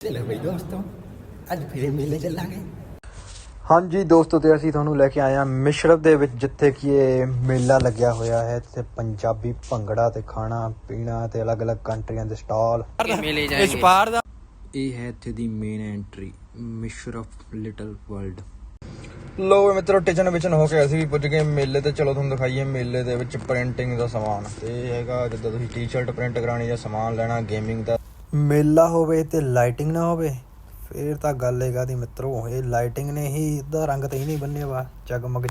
ਚਲੋ ਬਈ ਦੋਸਤੋ ਅੱਜ ਫਿਰ ਮੇਲੇ ਚੱਲਾਂਗੇ। ਹਾਂਜੀ ਦੋਸਤੋ ਤੇ ਅਸੀਂ ਤੁਹਾਨੂੰ ਲੈ ਕੇ ਆਏ ਹਾਂ ਮਿਸ਼ਰਫ ਦੇ ਵਿੱਚ ਜਿੱਥੇ ਕਿ ਇਹ ਮੇਲਾ ਲੱਗਿਆ ਹੋਇਆ ਹੈ। ਤੇ ਪੰਜਾਬੀ ਭੰਗੜਾ ਤੇ ਖਾਣਾ ਪੀਣਾ ਤੇ ਅਲੱਗ-ਅਲੱਗ ਕੰਟਰੀਆਂ ਦੇ ਸਟਾਲ। ਮੇਲੇ ਇਸ ਪਾਰ ਦਾ ਇਹ ਹੈ ਇੱਥੇ ਦੀ ਮੇਨ ਐਂਟਰੀ ਮਿਸ਼ਰਫ ਲਿਟਲ ਵਰਲਡ ਲੋ ਮਿੱਤਰੋ ਟਿਚਨ ਵਿਚਨ ਹੋ ਕੇ ਅਸੀਂ ਵੀ ਪੁੱਜ ਗਏ ਮੇਲੇ ਤੇ। ਚਲੋ ਤੁਹਾਨੂੰ ਦਿਖਾਈਏ ਮੇਲੇ ਦੇ ਵਿੱਚ ਪ੍ਰਿੰਟਿੰਗ ਦਾ ਸਮਾਨ। ਤੇ ਇਹ ਹੈਗਾ ਜਿੱਦਾਂ ਤੁਸੀਂ ਟੀ-ਸ਼ਰਟ ਪ੍ਰਿੰਟ ਕਰਾਣੀ ਜਾਂ ਸਮਾਨ ਲੈਣਾ ਗੇਮਿੰਗ ਦਾ। ਮੇਲਾ ਹੋਵੇ ਤੇ ਲਾਈਟਿੰਗ ਨਾ ਹੋਵੇ, ਫੇਰ ਤਾਂ ਗੱਲ ਹੈਗਾ ਦੀ ਮਿੱਤਰੋ, ਇਹ ਲਾਈਟਿੰਗ ਨੇ ਹੀ ਇਹਦਾ ਰੰਗ ਤੇ ਹੀ ਨਹੀਂ ਬੰਨਿਆ ਵਾ, ਜਗਮਗ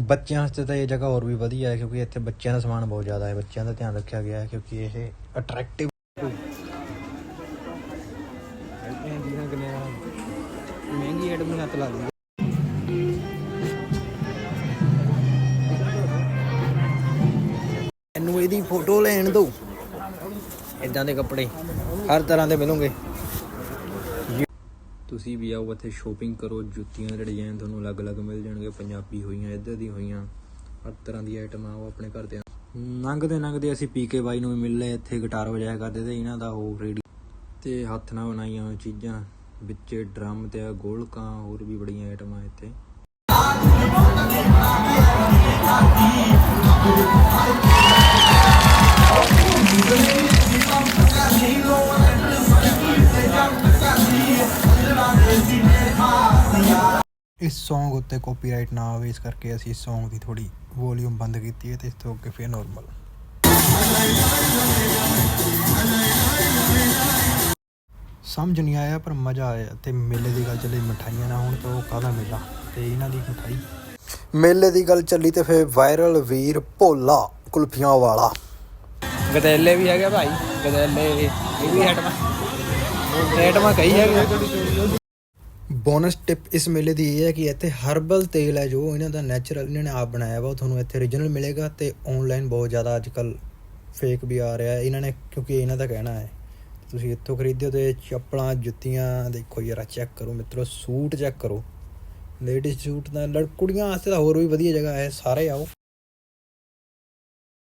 ਬੱਚਿਆਂ ਵਾਸਤੇ ਤਾਂ ਇਹ ਜਗ੍ਹਾ ਹੋਰ ਵੀ ਵਧੀਆ ਹੈ, ਕਿਉਂਕਿ ਇੱਥੇ ਬੱਚਿਆਂ ਦਾ ਸਮਾਨ ਬਹੁਤ ਜ਼ਿਆਦਾ ਹੈ, ਬੱਚਿਆਂ ਦਾ ਧਿਆਨ ਰੱਖਿਆ ਗਿਆ ਹੈ, ਕਿਉਂਕਿ ਇਹ ਅਟਰੈਕਟਿਵ ਮਹਿੰਗੀ ਐਡ ਹੱਥ ਲਾ ਦੂੰਗਾ ਇਹਨੂੰ ਇਹਦੀ ਫੋਟੋ ਲੈਣ ਦਿਓ। ਇਦਾਂ ਦੇ ਕੱਪੜੇ ਹਰ ਤਰ੍ਹਾਂ ਦੇ ਮਿਲੂਗੇ। ਤੁਸੀਂ ਵੀ ਆਓ ਇੱਥੇ ਸ਼ੋਪਿੰਗ ਕਰੋ, ਜੁੱਤੀਆਂ ਦੇ ਡਿਜ਼ਾਈਨ ਤੁਹਾਨੂੰ ਅਲੱਗ-ਅਲੱਗ ਮਿਲ ਜਾਣਗੇ ਪੰਜਾਬੀ ਹੋਈਆਂ, ਇੱਧਰ ਦੀ ਹੋਈਆਂ, ਹਰ ਤਰ੍ਹਾਂ ਦੀ ਆਈਟਮ ਆਓ ਆਪਣੇ ਘਰ 'ਤੇ ਲੰਘਦੇ ਲੰਘਦੇ ਅਸੀਂ ਪੀਕੇ ਬਾਈ ਨੂੰ ਵੀ ਮਿਲ ਲਏ, ਇੱਥੇ ਗਿਟਾਰ ਵਜਾਇਆ ਕਰਦੇ ਤੇ ਇਹਨਾਂ ਦਾ ਉਹ ਰੇਡੀ ਤੇ ਹੱਥ ਨਾਲ ਬਣਾਈਆਂ ਚੀਜ਼ਾਂ, ਵਿੱਚ ਡਰਮ ਤੇ ਗੋਲਕਾਂ, ਹੋਰ ਵੀ ਬੜੀਆਂ ਆਈਟਮਾਂ ਇੱਥੇ। ਇਸ Song ਉੱਤੇ ਕਾਪੀਰਾਈਟ ਨਾ ਆਵੇ, ਇਸ ਕਰਕੇ ਅਸੀਂ ਇਸ Song ਦੀ ਥੋੜੀ ਵੋਲਿਊਮ ਬੰਦ ਕੀਤੀ ਹੈ ਤੇ ਇਸ ਤੋਂ ਅੱਗੇ ਫੇਰ ਨਾਰਮਲ ਸਮਝ ਨਹੀਂ ਆਇਆ, ਪਰ ਮਜ਼ਾ ਆਇਆ ਤੇ ਮੇਲੇ ਦੀ ਗੱਲ ਚੱਲੀ ਮਠਾਈਆਂ ਨਾ ਹੋਣ ਤਾਂ ਉਹ ਕਾਹਦਾ ਮੇਲਾ? ਤੇ ਇਹਨਾਂ ਦੀ ਮਠਾਈ। ਮੇਲੇ ਦੀ ਗੱਲ ਚੱਲੀ ਤੇ ਫੇਰ ਵਾਇਰਲ ਵੀਰ ਭੋਲਾ ਕੁਲਫੀਆਂ ਵਾਲਾ। ਗਦੈਲੇ ਵੀ ਹੈਗੇ ਭਾਈ, ਗਦੈਲੇ ਇਹ ਵੀ ਐਟਮਾ ਐਟਮਾ ਕਈ ਹੈਗੇ। ਬੋਨਸ ਟਿਪ ਇਸ ਮੇਲੇ ਦੀ ਇਹ ਹੈ ਕਿ ਇੱਥੇ ਹਰਬਲ ਤੇਲ ਹੈ ਜੋ ਇਹਨਾਂ ਦਾ ਨੈਚੁਰਲ ਇਹਨਾਂ ਨੇ ਆਪ ਬਣਾਇਆ ਵਾ, ਉਹ ਤੁਹਾਨੂੰ ਇੱਥੇ origignal ਮਿਲੇਗਾ ਤੇ ਆਨਲਾਈਨ ਬਹੁਤ ਜ਼ਿਆਦਾ ਅੱਜਕੱਲ ਫੇਕ ਵੀ ਆ ਰਿਹਾ ਇਹਨਾਂ ਨੇ ਕਿਉਂਕਿ ਇਹਨਾਂ ਦਾ ਕਹਿਣਾ ਹੈ, ਤੁਸੀਂ ਇੱਥੋਂ ਖਰੀਦਿਓ ਤੇ ਚੱਪਲਾਂ, ਜੁੱਤੀਆਂ ਦੇਖੋ ਯਾਰ ਚੈੱਕ ਕਰੋ ਮਿੱਤਰੋ, ਸੂਟ ਚੈੱਕ ਕਰੋ। ਲੇਡੀਜ਼ ਸੂਟ ਦਾ ਲੜ, ਕੁੜੀਆਂ ਵਾਸਤੇ ਤਾਂ ਹੋਰ ਵੀ ਵਧੀਆ ਜਗ੍ਹਾ ਹੈ, ਸਾਰੇ ਆਓ।